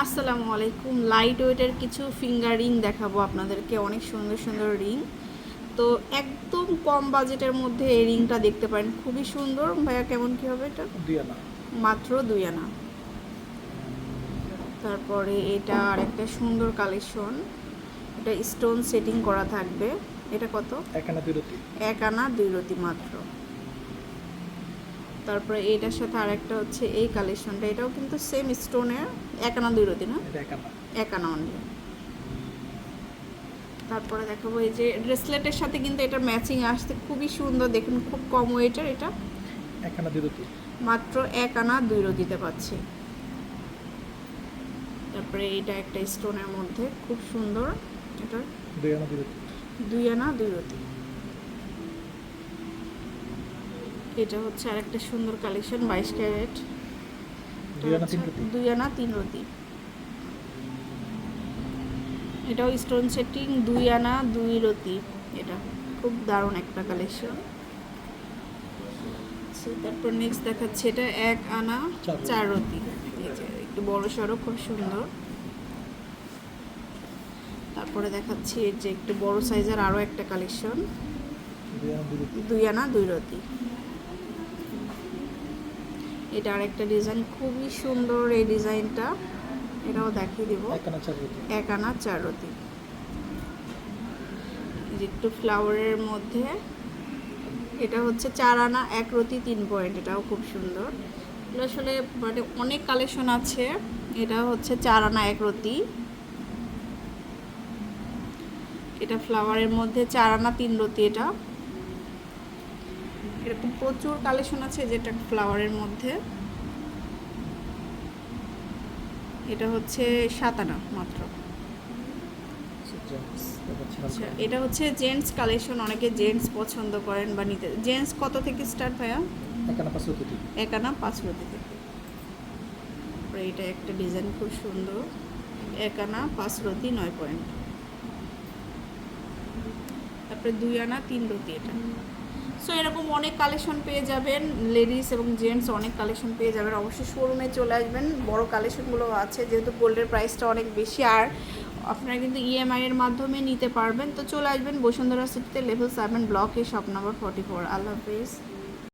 আসসালামু আলাইকুম। লাইট ওয়েটের কিছু ফিঙ্গার রিং দেখাবো আপনাদেরকে। অনেক সুন্দর সুন্দর রিং তো একদম কম বাজেটের মধ্যে এই রিংটা দেখতে পারেন। খুবই সুন্দর। ভাইয়া কেমন কি হবে এটা? দুই আনা। মাত্র দুই আনা। তারপরে এটা আর একটা সুন্দর কালেকশন এটা স্টোন সেটিং করা থাকবে। এটা কত? এক আনা দুই রতি। এক আনা দুই রতি মাত্র। তারপরে এটার সাথে আরেকটা হচ্ছে এই কালেকশনটা এটাও কিন্তু সেম স্টোনের এক আনা দুই রতি না? এটা এক আনা এক অনলি তারপরে দেখাবো এই যে ব্রেসলেটের সাথে কিন্তু এটা ম্যাচিং আসতে খুবই সুন্দর দেখুন খুব কম ওয়েটের এটা। এক আনা দুই রতি। মাত্র এক আনা দুই রতিতে পাচ্ছি। তারপরে এটা একটা স্টোনের মধ্যে খুব সুন্দর এটা। দুই আনা দুই রতি। দুই আনা দুই রতি। এটা হচ্ছে আরেকটা সুন্দর কালেকশন বাইশ ক্যারেট। দুই আনা তিন রতি এটাও স্টোন সেটিং দুই আনা দুই রতি এটা খুব দারুণ একটা কালেকশন তারপর নেক্সট দেখাচ্ছে এটা এক আনা চার রতি। একটু বড় সড়ো খুব সুন্দর। তারপরে দেখাচ্ছি এর যে একটু বড় সাইজের আরও একটা কালেকশন দুই আনা দুই রতি এটা আরেকটা ডিজাইন খুবই সুন্দর এই ডিজাইনটা এটাও দেখিয়ে দিব। এক আনা চার রতি এক আনা চার রতি এই যে একটু ফ্লাওয়ারের মধ্যে এটা হচ্ছে চার আনা এক রতি তিন পয়েন্ট এটাও খুব সুন্দর। এগুলো আসলে মানে অনেক কালেকশন আছে। এটা হচ্ছে চার আনা এক রতি। এটা ফ্লাওয়ারের মধ্যে চার আনা তিন রতি এটা। এরকম প্রচুর কালেকশন আছে যেটা ফ্লাওয়ারের মধ্যে। এটা হচ্ছে সাত আনা মাত্র। আচ্ছা এটা হচ্ছে জেন্টস কালেকশন অনেকে জেন্টস পছন্দ করেন বা নিতে জেন্টস কত থেকে স্টার্ট ভাইয়া? এক আনা পাঁচ রতি এক আনা পাঁচ রতি থেকে। এটা একটা ডিজাইন খুব সুন্দর। এক আনা পাঁচ রতি নয় পয়েন্ট তারপরে দুই আনা তিন রতি এটা। সো এরকম অনেক কালেকশন পেয়ে যাবেন লেডিস এবং জেন্টস অনেক কালেকশন পেয়ে যাবেন। অবশ্যই শোরুমে চলে আসবেন, বড় কালেকশনগুলো আছে, যেহেতু গোল্ডের প্রাইসটা অনেক বেশি। আর আপনারা কিন্তু ইএমআই এর মাধ্যমে নিতে পারবেন। তো চলে আসবেন বসুন্ধরা সিটিতে লেভেল সেভেন ব্লকে শপ নম্বর ফর্টি ফোর আল্লাহ হাফিজ।